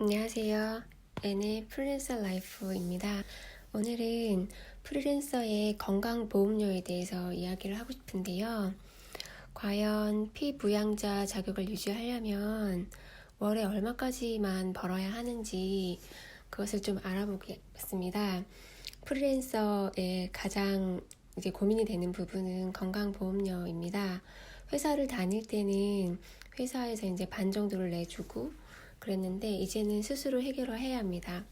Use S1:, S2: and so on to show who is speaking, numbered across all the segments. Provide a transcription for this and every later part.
S1: 안녕하세요. N의 프리랜서 라이프입니다. 오늘은 프리랜서의 건강보험료에 대해서 이야기를 하고 싶은데요. 과연 피부양자 자격을 유지하려면 월에 얼마까지만 벌어야 하는지 그것을 좀 알아보겠습니다. 프리랜서의 가장 이제 고민이 되는 부분은 건강보험료입니다. 회사를 다닐 때는 회사에서 이제 반 정도를 내주고 그랬는데 이제는 스스로 해결을 해야 합니다.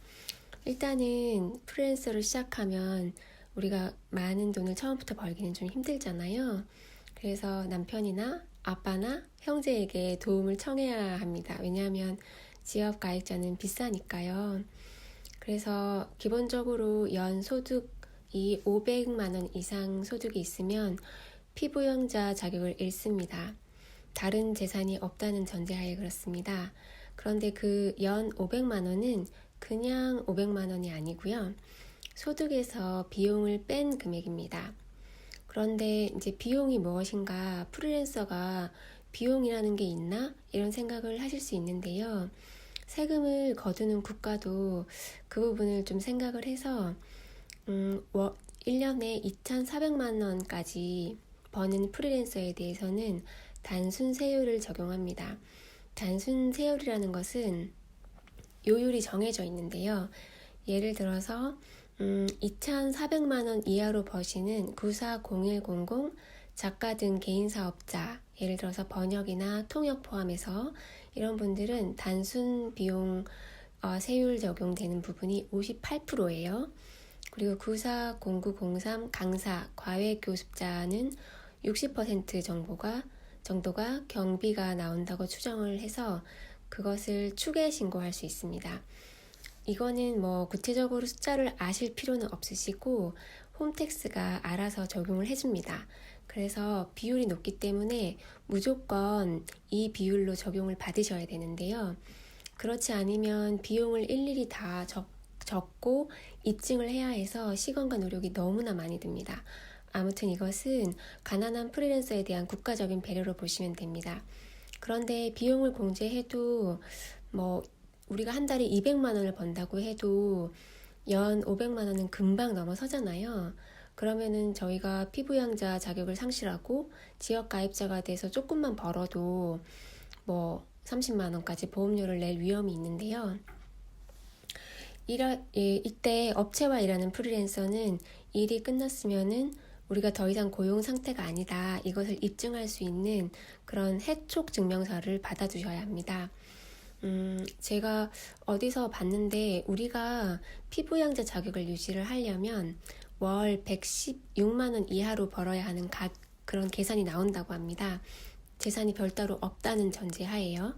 S1: 일단은 프리랜서를 시작하면 우리가 많은 돈을 처음부터 벌기는 좀 힘들잖아요. 그래서 남편이나 아빠나 형제에게 도움을 청해야 합니다. 왜냐하면 지역 가입자는 비싸니까요. 그래서 기본적으로 연 소득이 500만 원 이상 소득이 있으면 피부영자 자격을 잃습니다. 다른 재산이 없다는 전제하에 그렇습니다. 그런데 그 연 500만 원은 그냥 500만 원이 아니고요. 소득에서 비용을 뺀 금액입니다. 그런데 이제 비용이 무엇인가 프리랜서가 비용이라는 게 있나 이런 생각을 하실 수 있는데요. 세금을 거두는 국가도 그 부분을 좀 생각을 해서 음, 1년에 2,400만 원까지 버는 프리랜서에 대해서는 단순 세율을 적용합니다. 단순 세율이라는 것은 요율이 정해져 있는데요. 예를 들어서 음, 2,400만 원 이하로 버시는 940100 작가 등 개인 사업자, 예를 들어서 번역이나 통역 포함해서 이런 분들은 단순 비용 어, 세율 적용되는 부분이 58%예요. 그리고 940903 강사, 과외 교습자는 60% 정보가 정도가 경비가 나온다고 추정을 해서 그것을 추계 신고할 수 있습니다. 이거는 뭐 구체적으로 숫자를 아실 필요는 없으시고 홈택스가 알아서 적용을 해줍니다. 그래서 비율이 높기 때문에 무조건 이 비율로 적용을 받으셔야 되는데요. 그렇지 않으면 비용을 일일이 다 적, 적고 입증을 해야 해서 시간과 노력이 너무나 많이 듭니다. 아무튼 이것은 가난한 프리랜서에 대한 국가적인 배려로 보시면 됩니다. 그런데 비용을 공제해도 뭐 우리가 한 달에 200만 원을 번다고 해도 연 500만 원은 금방 넘어서잖아요. 그러면은 저희가 피부양자 자격을 상실하고 지역 가입자가 돼서 조금만 벌어도 뭐 30만 원까지 보험료를 낼 위험이 있는데요. 이라, 예, 이때 업체와 일하는 프리랜서는 일이 끝났으면은 우리가 더 이상 고용 상태가 아니다. 이것을 입증할 수 있는 그런 해촉 증명서를 받아두셔야 합니다. 음, 제가 어디서 봤는데 우리가 피부양자 자격을 유지를 하려면 월 116만 원 이하로 벌어야 하는 각 그런 계산이 나온다고 합니다. 재산이 별도로 없다는 전제하에요.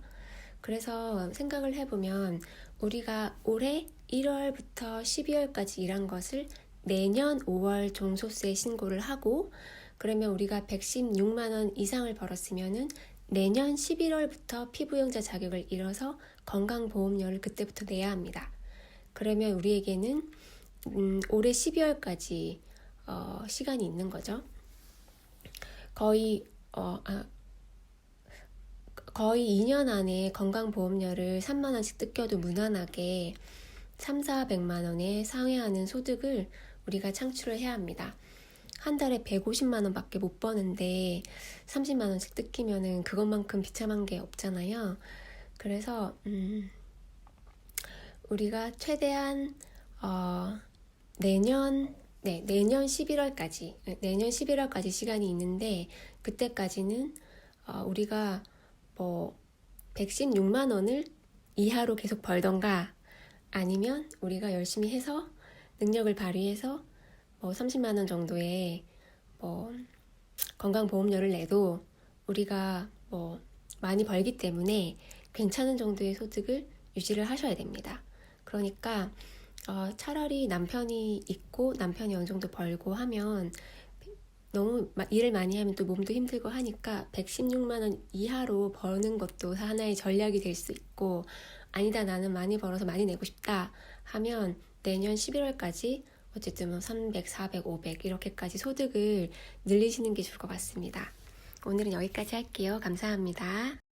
S1: 그래서 생각을 해보면 우리가 올해 1월부터 12월까지 일한 것을 내년 5월 종소세 신고를 하고 그러면 우리가 116만 원 이상을 벌었으면은 내년 11월부터 피부영자 자격을 잃어서 건강보험료를 그때부터 내야 합니다. 그러면 우리에게는 음, 올해 12월까지 어, 시간이 있는 거죠. 거의 어, 아, 거의 2년 안에 건강보험료를 3만 원씩 뜯겨도 무난하게 3, 400만 원에 상회하는 소득을 우리가 창출을 해야 합니다. 한 달에 150만 원밖에 못 버는데 30만 원씩 뜯기면은 그것만큼 비참한 게 없잖아요. 그래서 음, 우리가 최대한 어, 내년 네, 내년 11월까지 내년 11월까지 시간이 있는데 그때까지는 어, 우리가 뭐 116만 원을 이하로 계속 벌던가 아니면 우리가 열심히 해서 능력을 발휘해서 뭐 30만 원 정도의 뭐 건강보험료를 내도 우리가 뭐 많이 벌기 때문에 괜찮은 정도의 소득을 유지를 하셔야 됩니다. 그러니까 어, 차라리 남편이 있고 남편이 어느 정도 벌고 하면 너무 일을 많이 하면 또 몸도 힘들고 하니까 116만 원 이하로 버는 것도 하나의 전략이 될 수 있고 아니다 나는 많이 벌어서 많이 내고 싶다 하면 내년 11월까지 어쨌든 뭐 300, 400, 500 이렇게까지 소득을 늘리시는 게 좋을 것 같습니다. 오늘은 여기까지 할게요. 감사합니다.